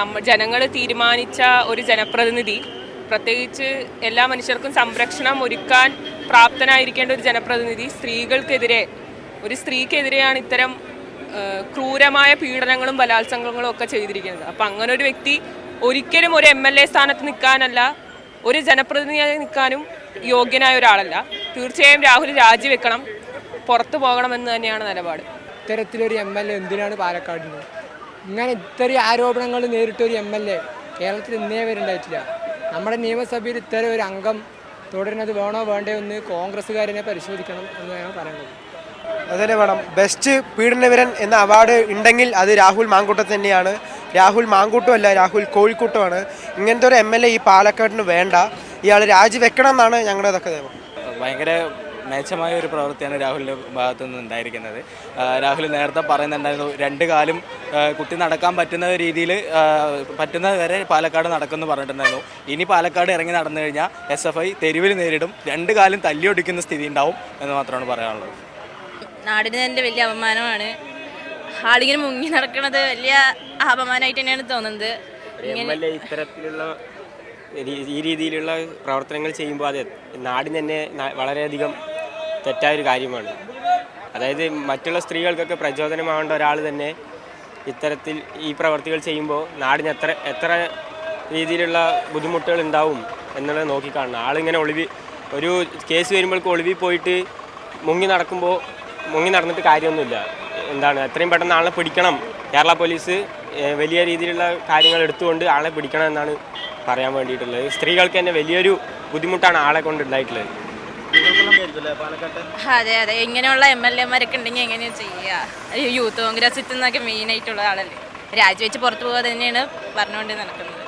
നമ്മ ജനങ്ങൾ തീരുമാനിച്ച ഒരു ജനപ്രതിനിധി പ്രത്യേകിച്ച് എല്ലാ മനുഷ്യർക്കും സംരക്ഷണം ഒരുക്കാൻ പ്രാപ്തനായിരിക്കേണ്ട ഒരു ജനപ്രതിനിധി സ്ത്രീകൾക്കെതിരെ ഒരു സ്ത്രീക്കെതിരെയാണ് ഇത്തരം ക്രൂരമായ പീഡനങ്ങളും ബലാത്സംഗങ്ങളും ഒക്കെ ചെയ്തിരിക്കുന്നത്. അപ്പം അങ്ങനെ ഒരു വ്യക്തി ഒരിക്കലും ഒരു എം എൽ എ സ്ഥാനത്ത് നിൽക്കാനല്ല ഒരു ജനപ്രതിനിധിയായി നിൽക്കാനും യോഗ്യനായ ഒരാളല്ല. തീർച്ചയായും രാഹുൽ രാജിവെക്കണം പുറത്തു പോകണമെന്ന് തന്നെയാണ് നിലപാട്. ഇത്തരത്തിലൊരു എം എൽ എ എന്തിനാണ് പാലക്കാടിന്? ഇങ്ങനെ ഇത്രയും ആരോപണങ്ങൾ നേരിട്ടൊരു എം എൽ എ കേരളത്തിൽ ഇന്നേ വരെ ഉണ്ടായിട്ടില്ല. നമ്മുടെ നിയമസഭയിൽ ഇത്തരം ഒരു അംഗം തുടരുന്നത് വേണോ വേണ്ടേ എന്ന് കോൺഗ്രസ്സുകാരനെ പരിശോധിക്കണം എന്ന് ഞാൻ പറയുന്നത് അതുതന്നെ വേണം. ബെസ്റ്റ് പീഡനവിരൻ എന്ന അവാർഡ് ഉണ്ടെങ്കിൽ അത് രാഹുൽ മാങ്കൂട്ടം തന്നെയാണ്. രാഹുൽ മാങ്കൂട്ടുമല്ല രാഹുൽ കോഴിക്കൂട്ടമാണ്. ഇങ്ങനത്തെ ഒരു എം എൽ എ ഈ പാലക്കാടിന് വേണ്ട. ഇയാൾ രാജിവെക്കണം എന്നാണ് ഞങ്ങളുടെ ഇതൊക്കെ ഭയങ്കര മെച്ചമായ ഒരു പ്രവൃത്തിയാണ് രാഹുലിന്റെ ഭാഗത്തു നിന്ന് ഉണ്ടായിരിക്കുന്നത്. രാഹുൽ നേരത്തെ പറയുന്നുണ്ടായിരുന്നു രണ്ട് കാലും കുട്ടി കുത്തി നടക്കാൻ പറ്റുന്ന രീതിയിൽ പറ്റുന്ന വരെ പാലക്കാട് നടക്കുമെന്ന് പറഞ്ഞിട്ടുണ്ടായിരുന്നു. ഇനി പാലക്കാട് ഇറങ്ങി നടന്നു കഴിഞ്ഞാൽ എസ് എഫ് ഐ തെരുവിൽ നേരിടും രണ്ട് കാലും തല്ലിയൊടിക്കുന്ന സ്ഥിതി ഉണ്ടാവും എന്ന് മാത്രമാണ് പറയാനുള്ളത്. നാടിന് തന്നെ വലിയ അപമാനമാണ്. ആളിങ്ങനെ മുങ്ങി നടക്കുന്നത് വലിയ അപമാനമായിട്ട് തന്നെയാണ് തോന്നുന്നത്. ഇത്തരത്തിലുള്ള ഈ രീതിയിലുള്ള പ്രവർത്തനങ്ങൾ ചെയ്യുമ്പോൾ അത് നാടിന് തന്നെ വളരെയധികം തെറ്റായൊരു കാര്യമാണ്. അതായത് മറ്റുള്ള സ്ത്രീകൾക്കൊക്കെ പ്രചോദനമാവേണ്ട ഒരാൾ തന്നെ ഇത്തരത്തിൽ ഈ പ്രവർത്തികൾ ചെയ്യുമ്പോൾ നാടിന് എത്ര എത്ര രീതിയിലുള്ള ബുദ്ധിമുട്ടുകൾ ഉണ്ടാവും എന്നുള്ളത് നോക്കിക്കാണണം. ആളിങ്ങനെ ഒളിവി ഒരു കേസ് വരുമ്പോഴേക്ക് ഒളിവിൽ പോയിട്ട് മുങ്ങി നടക്കുമ്പോൾ മുങ്ങി നടന്നിട്ട് കാര്യമൊന്നുമില്ല. എന്താണ്? എത്രയും പെട്ടെന്ന് ആളെ പിടിക്കണം. കേരള പോലീസ് വലിയ രീതിയിലുള്ള കാര്യങ്ങൾ എടുത്തുകൊണ്ട് ആളെ പിടിക്കണം എന്നാണ് പറയാൻ വേണ്ടിയിട്ടുള്ളത്. സ്ത്രീകൾക്ക് തന്നെ വലിയൊരു ബുദ്ധിമുട്ടാണ് ആളെ കൊണ്ട് ഉണ്ടായിട്ടുള്ളത്. അതെ അതെ. ഇങ്ങനെയുള്ള എം എൽ എമാരൊക്കെ ഉണ്ടെങ്കിൽ എങ്ങനെയാ ചെയ്യുക യൂത്ത് കോൺഗ്രസ് മെയിൻ ആയിട്ടുള്ള ആളല്ലേ. രാജിവെച്ച് പുറത്തു പോകാതെ തന്നെയാണ് പറഞ്ഞുകൊണ്ട് നടക്കുന്നത്.